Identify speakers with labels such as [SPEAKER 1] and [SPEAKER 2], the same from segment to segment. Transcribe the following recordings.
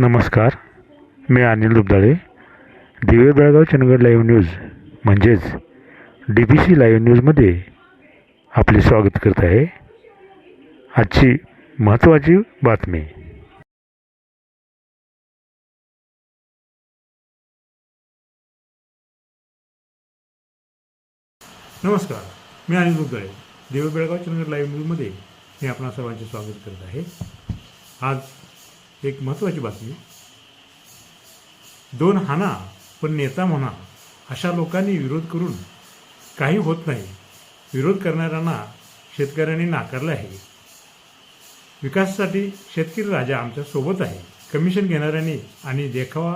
[SPEAKER 1] नमस्कार मी Anil Dubdale. Dive Belgaum Chandgad live news म्हणजेच D B C live न्यूजमध्ये आपले स्वागत करत आहे. आजची महत्त्वाची बातमी. नमस्कार मी अनिल दुबदाळे. दिवे बेळगाव चंदगड लाईव्ह न्यूजमध्ये मी आपणा सर्वांचे स्वागत करत आहे. आज एक महत्त्वाची बातमी. दोन हाना पण नेता म्हणा अशा लोकांनी विरोध करून काही होत नाही. विरोध करणाऱ्यांना शेतकऱ्यांनी नाकारलं आहे. विकासासाठी शेतकरी राजा आमच्यासोबत आहे. कमिशन घेणाऱ्यांनी आणि देखावा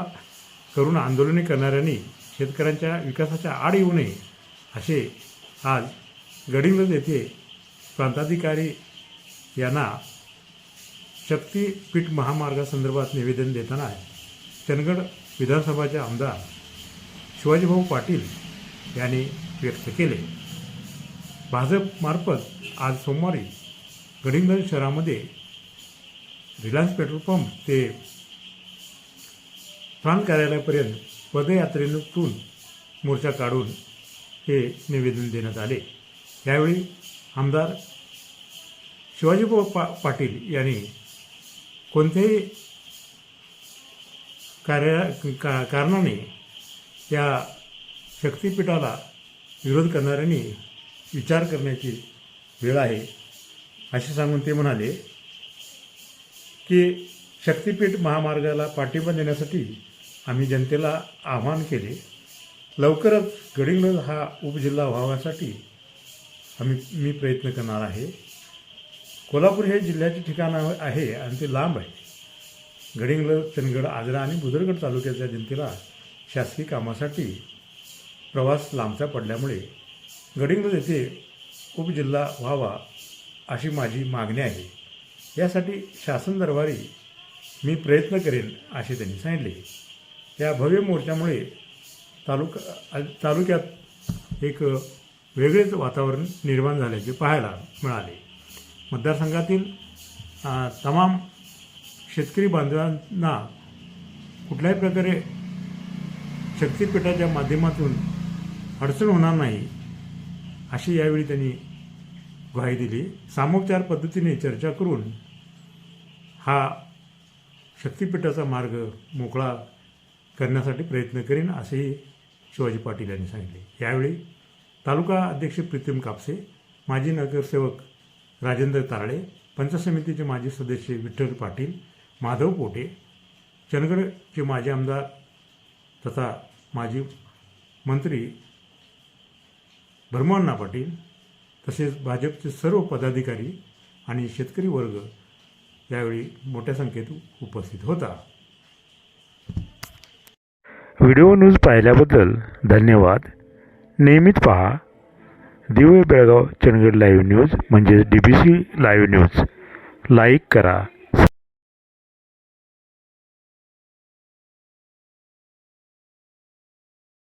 [SPEAKER 1] करून आंदोलने करणाऱ्यांनी शेतकऱ्यांच्या विकासाच्या आड येऊ नये असे आज गडिंग्लज येथे प्रांताधिकारी यांना शक्तीपीठ महामार्गासंदर्भात निवेदन देताना चंदगड विधानसभाचे आमदार शिवाजीभाऊ पाटील यांनी व्यक्त केले. भाजपमार्फत आज सोमवारी गडिंग्लज शहरामध्ये रिलायन्स पेट्रोल पंप ते प्रांत कार्यालयापर्यंत पदयात्रेतून मोर्चा काढून हे निवेदन देण्यात आले. यावेळी आमदार शिवाजीभाऊ पा पाटील यांनी कोणत्याही कार्या का कारणाने त्या शक्तिपीठाला विरोध करणाऱ्यांनी विचार करण्याची वेळ आहे. असे सांगून ते म्हणाले की शक्तिपीठ महामार्गाला पाठिंबा देण्यासाठी आम्ही जनतेला आवाहन केले लवकरच गडिंग्लज हा उपजिल्हा व्हावासाठी आम्ही मी प्रयत्न करणार आहे. कोल्हापूर हे जिल्ह्याचे ठिकाण आहे आणि ते लांब आहे. गडिंग्लज चंदगड आजरा आणि बुदरगड तालुक्याच्या जनतेला शासकीय कामासाठी प्रवास लांबचा पडल्यामुळे गडिंग्लज येथे उपजिल्हा व्हावा अशी माझी मागणी आहे. यासाठी शासन दरबारी मी प्रयत्न करेन असे त्यांनी सांगितले. या भव्य मोर्चामुळे तालुका तालुक्यात एक वेगळेच वातावरण निर्माण झाल्याचे पाहायला मिळाले. मतदारसंघातील तमाम शेतकरी बांधवांना कुठल्याही प्रकारे शक्तीपीठाच्या माध्यमातून अडचण होणार नाही अशी यावेळी त्यांनी ग्वाही दिली. सामोपचार पद्धतीने चर्चा करून हा शक्तीपीठाचा मार्ग मोकळा करण्यासाठी प्रयत्न करीन असेही शिवाजी पाटील यांनी सांगितले. यावेळी तालुका अध्यक्ष प्रीतम कापसे माजी नगरसेवक राजेंद्र तारळे पंचसमितीचे समितीचे माजी सदस्य विठ्ठल पाटील माधव पोटे चंदगडचे माजी आमदार तथा माजी मंत्री भरमण्णा पाटील तसेच भाजपचे सर्व पदाधिकारी आणि शेतकरी वर्ग यावेळी मोठ्या संख्येत उपस्थित होता. व्हिडिओ न्यूज पाहिल्याबद्दल धन्यवाद. नियमित पहा दिवे बेळगाव चंदगड लाईव्ह न्यूज म्हणजेच D B C live news like करा.